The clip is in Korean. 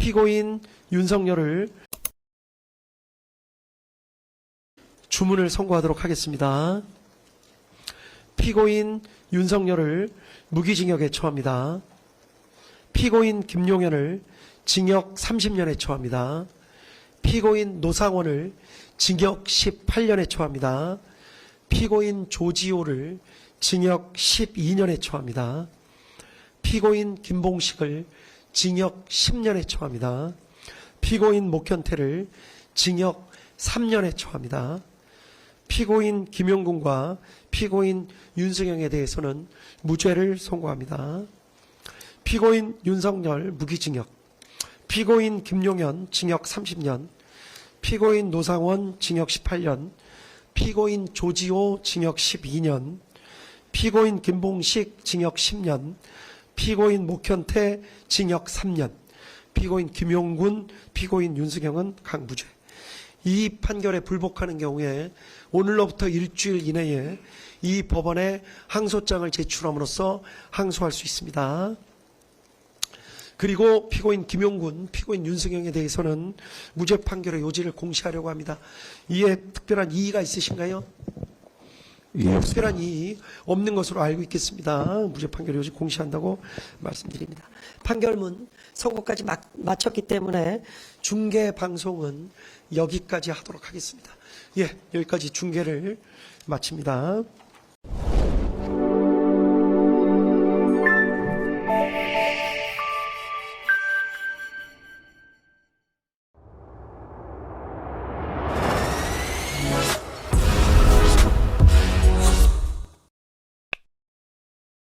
피고인 윤석열을 주문을 선고하도록 하겠습니다. 피고인 윤석열을 무기징역에 처합니다. 피고인 김용현을 징역 30년에 처합니다. 피고인 노상원을 징역 18년에 처합니다. 피고인 조지호를 징역 12년에 처합니다. 피고인 김봉식을 징역 10년에 처합니다. 피고인 목현태를 징역 3년에 처합니다. 피고인 김용군과 피고인 윤승영에 대해서는 무죄를 선고합니다. 피고인 윤석열 무기징역, 피고인 김용현 징역 30년, 피고인 노상원 징역 18년, 피고인 조지호 징역 12년, 피고인 김봉식 징역 10년, 피고인 목현태 징역 3년, 피고인 김용군, 피고인 윤승영은 강무죄. 이 판결에 불복하는 경우에 오늘로부터 일주일 이내에 이 법원에 항소장을 제출함으로써 항소할 수 있습니다. 그리고 피고인 김용군, 피고인 윤승영에 대해서는 무죄 판결의 요지를 공시하려고 합니다. 이에 특별한 이의가 있으신가요? 예, 특별한 이의 없는 것으로 알고 있겠습니다. 무죄 판결 요지 공시한다고 말씀드립니다. 판결문 선고까지 마, 마쳤기 때문에 중계 방송은 여기까지 하도록 하겠습니다. 예, 여기까지 중계를 마칩니다.